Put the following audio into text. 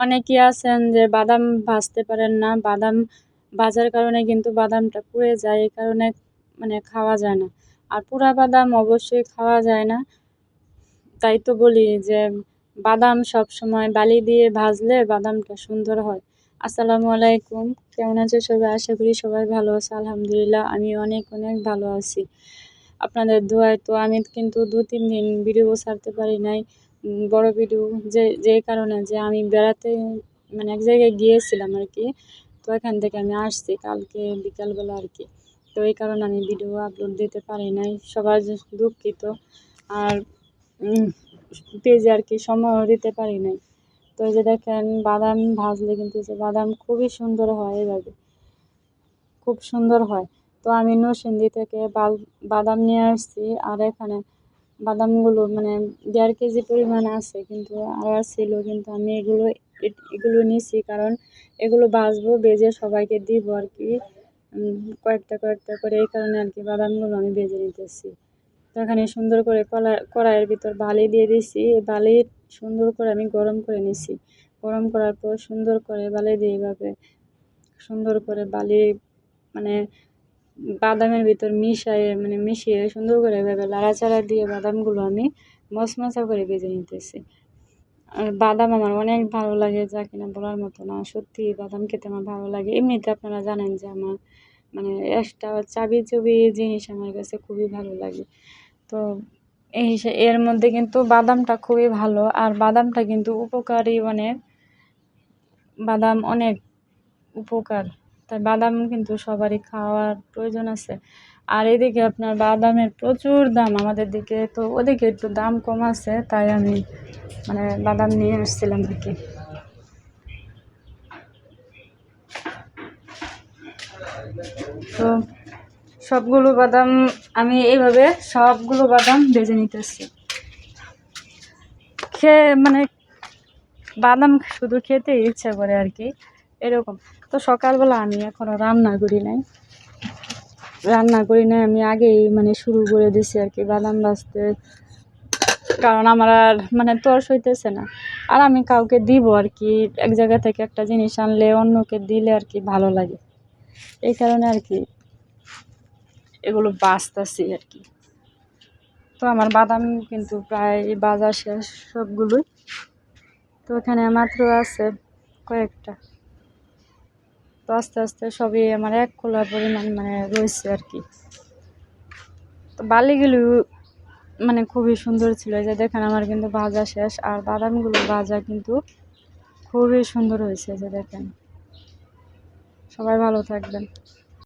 অনেকেই আছেন যে বাদাম ভাজতে পারেন না। বাদাম ভাজার কারণে কিন্তু বাদামটা পুড়ে যায়, এই কারণে মানে খাওয়া যায় না। আর পুরা বাদাম অবশ্যই খাওয়া যায় না। তাই তো বলি যে বাদাম সব সময় বালি দিয়ে ভাজলে বাদামটা সুন্দর হয়। আসসালামু আলাইকুম। কেমন আছে সবাই? আশা করি সবাই ভালো আছে। আলহামদুলিল্লাহ আমি অনেক অনেক ভালো আছি। আপনাদের দোয়ায় তো আমি কিন্তু দু তিন দিন ভিডিও ছাড়তে পারি নাই। বড় ভিডিও যে যে কারণে যে আমি বেড়াতে মানে এক জায়গায় গিয়েছিলাম আর কি, তো এখান থেকে আমি আসছি কালকে বিকালবেলা আর কি। তো এই কারণে আমি ভিডিও আপলোড দিতে পারি নাই, সবার দুঃখিত। আর পেজে আর কি সময়ও দিতে পারি নাই। তো এই যে দেখেন, বাদাম ভাজলে কিন্তু যে বাদাম খুবই সুন্দর হয় এভাবে। খুব সুন্দর হয়। তো আমি নরসিংদী থেকে বাদাম নিয়ে আসছি, আর এখানে বাদামগুলো মানে দেড় কেজি পরিমাণ আছে কিন্তু আরও ছিল, কিন্তু আমি এগুলো এগুলো নিয়েছি কারণ এগুলো ভাজবো বেজে সবাইকে দিব আর কি। কয়েকটা কয়েকটা করে এই কারণে আর কি বাদামগুলো আমি বেজে নিতেছি। তো এখানে সুন্দর করে কলা, কড়াইয়ের ভিতর বালি দিয়ে দিছি। বালি সুন্দর করে আমি গরম করে নিছি। গরম করার পর সুন্দর করে বালি দিয়ে এভাবে সুন্দর করে বালি মানে বাদামের ভিতর মিশায়ে মানে মিশিয়ে সুন্দর করে এভাবে লাড়াচাড়া দিয়ে বাদামগুলো আমি মশমশা করে ভেজে নিতেছি। আর বাদাম আমার অনেক ভালো লাগে, যা কিনা বলার মতো না। সত্যি বাদাম খেতে আমার ভালো লাগে। এমনিতে আপনারা জানেন যে আমার মানে একটা চাবি চুবি জিনিস আমার কাছে খুবই ভালো লাগে। তো এই এর মধ্যে কিন্তু বাদামটা খুবই ভালো। আর বাদামটা কিন্তু উপকারী অনেক, বাদাম অনেক উপকার। তাই বাদাম কিন্তু সবারই খাওয়ার প্রয়োজন আছে। আর এদিকে আপনার বাদামের প্রচুর দাম আমাদের দিকে, তো ওদিকে একটু দাম কম আছে, তাই আমি মানে বাদাম নিয়ে এসেছিলাম আর কি। তো সবগুলো বাদাম আমি এইভাবে সবগুলো বাদাম ভেজে নিতেছি। খেয়ে মানে বাদাম শুধু খেতে ইচ্ছা করে আর কি। এরকম। তো সকালবেলা আমি এখনও রান্না করি নাই। রান্না করি নাই, আমি আগেই মানে শুরু করে দিছি আর কি বাদাম ভাজতে। কারণ আমার আর মানে তর্স হইতেছে না। আর আমি কাউকে দিব আর কি, এক জায়গা থেকে একটা জিনিস আনলে অন্যকে দিলে আর কি ভালো লাগে। এই কারণে আর কি এগুলো বাঁচতেছি আর কি। তো আমার বাদাম কিন্তু প্রায় বাজার শেষ সবগুলোই। তো এখানে মাত্র আছে কয়েকটা। তো আস্তে আস্তে সবই আমার এক খোলার পরিমাণ মানে রয়েছে আর কি। তো বালিগুলো মানে খুবই সুন্দর ছিল। যে দেখেন আমার কিন্তু ভাজা শেষ আর বাদামগুলো ভাজা কিন্তু খুবই সুন্দর হয়েছে। যে দেখেন। সবাই ভালো থাকবেন।